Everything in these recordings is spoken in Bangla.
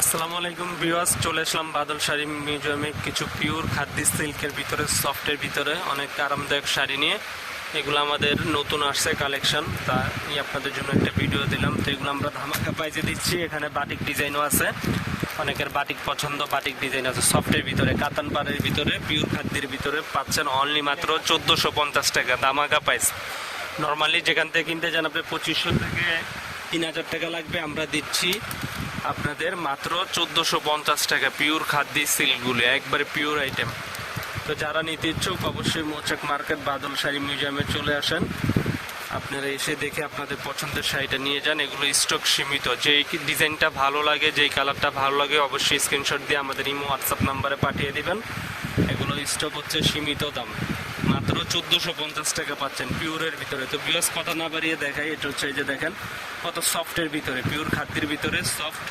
আসসালামু আলাইকুম ভিউয়ার্স, চলে আসলাম বাদল শাড়ি মিউজিয়ামে কিছু পিওর খাদ্য সিল্কের ভিতরে সফটের ভিতরে, অনেক আরামদায়ক শাড়ি নিয়ে। এগুলো আমাদের নতুন আসছে কালেকশন তা এই আপনাদের জন্য একটা ভিডিও দিলাম। তো এগুলো আমরা ধামাকা প্রাইজে দিচ্ছি, এখানে বাটিক ডিজাইনও আছে। অনেকের বাটিক পছন্দ বাটিক ডিজাইন আছে সফটের ভিতরে, কাতান পাড়ের ভিতরে পিওর খাদ্যের ভিতরে পাচ্ছেন অনলি মাত্র চোদ্দোশো পঞ্চাশ টাকা, ধামাকা প্রাইস নর্মালি যেখান থেকে কিনতে যান, আপনি পঁচিশশো থেকে তিন হাজার টাকা লাগবে, আমরা দিচ্ছি। আপনাদের মাত্র চোদ্দোশো পঞ্চাশ টাকা পিওর খাদ্যি সিল্কগুলো, একবারে পিওর আইটেম তো যারা নিতে ইচ্ছুক, অবশ্যই মোচাক মার্কেট, বাদল শাড়ি মিউজিয়ামে চলে আসেন। আপনারা এসে দেখে আপনাদের পছন্দের শাড়িটা নিয়ে যান। এগুলো স্টক সীমিত। যেই ডিজাইনটা ভালো লাগে, যেই কালারটা ভালো লাগে, অবশ্যই স্ক্রিনশট দিয়ে আমাদের ইমো হোয়াটসঅ্যাপ নাম্বারে পাঠিয়ে দিবেন। এগুলো স্টক হচ্ছে সীমিত দাম। মাত্র চোদ্দোশো পঞ্চাশ টাকা পাচ্ছেন পিওরের ভিতরে। তো বিয়স কথা না বাড়িয়ে দেখাই, এটা হচ্ছে এই যে দেখেন, কত সফটের ভিতরে, পিওর খাদ্যের ভিতরে সফট,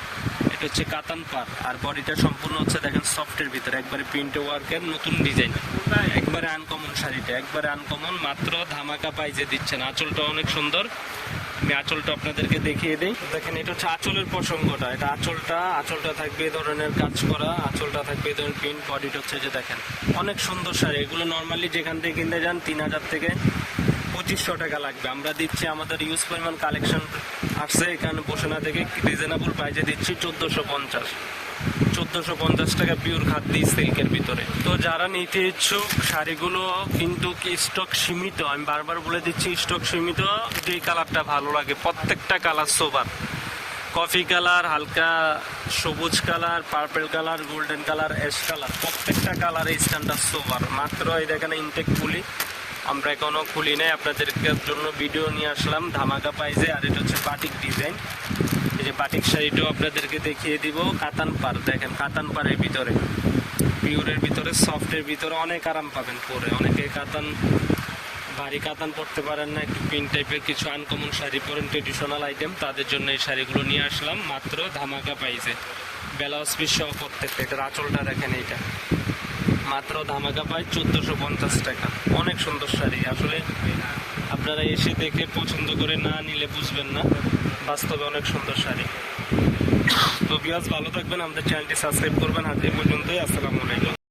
এটা হচ্ছে কাতান পার আর বডিটা সম্পূর্ণ হচ্ছে দেখেন সফটের ভিতরে, একবারে প্রিন্ট ওয়ার্কের নতুন ডিজাইন একবারে আনকমন শাড়িটা, একবারে আনকমন মাত্র ধামাকা পাইজে দিচ্ছেন। আঁচলটা অনেক সুন্দর। আমি আঁচলটা আপনাদেরকে দেখিয়ে দিই। দেখেন, এটা হচ্ছে আঁচলের প্রসঙ্গটা। এটা আঁচলটা আঁচলটা থাকবে এই ধরনের কাজ করা, আঁচলটা থাকবে এই ধরনের প্রিন্ট বডিটা হচ্ছে যে দেখেন। অনেক সুন্দর শাড়ি। এগুলো নর্মালি যেখান থেকে কিনতে যান, তিন হাজার থেকে পঁচিশশো টাকা লাগবে। আমরা দিচ্ছি আমাদের ইউজ পরিমাণ কালেকশন আসছে। এখানে বসেনা থেকে রিজনেবল প্রাইজে দিচ্ছি চোদ্দোশো পঞ্চাশ। চোদ্দোশো পঞ্চাশ টাকা পিওর খাদ্য সিল্কের ভিতরে। তো যারা নিতে ইচ্ছুক, শাড়িগুলো কিন্তু স্টক সীমিত? আমি বারবার বলে দিচ্ছি স্টক সীমিত যে কালারটা ভালো লাগে। প্রত্যেকটা কালার সোবার কফি কালার হালকা সবুজ colour purple colour golden colour ash colour প্রত্যেকটা কালার এই স্ট্যান্ডার্ড সোবার মাত্র এই দেখেন ইনটেক খুলি আমরা এখনও খুলি নাই আপনাদের জন্য ভিডিও নিয়ে আসলাম। ধামাকা পাইজে আর এটা হচ্ছে বাটিক ডিজাইন এই যে বাটিক শাড়িটাও আপনাদেরকে দেখিয়ে দিব, কাতান পার, দেখেন, কাতান পাড়ের ভিতরে। পিওরের ভিতরে, সফটের ভিতরে অনেক আরাম পাবেন পরে। অনেকে কাতান, ভারী কাতান পরতে পারেন না, একটু পিন টাইপের কিছু আনকমন শাড়ি পরেন ট্রেডিশনাল আইটেম তাদের জন্য এই শাড়িগুলো নিয়ে আসলাম। মাত্র ধামাকা পাইছে। ব্লাউজ পিস সহ প্রত্যেকটা এটার আঁচলটা দেখেন এইটা। মাত্র ধামাকা পায় চোদ্দোশো পঞ্চাশ টাকা। অনেক সুন্দর শাড়ি। আসলে আপনারা এসে দেখে পছন্দ করে না নিলে বুঝবেন না। বাস্তবে অনেক সুন্দর শাড়ি। তো বিয়াজ ভালো থাকবেন। আমাদের চ্যানেলটি সাবস্ক্রাইব করবেন। আজ এই পর্যন্তই। আসসালামু আলাইকুম।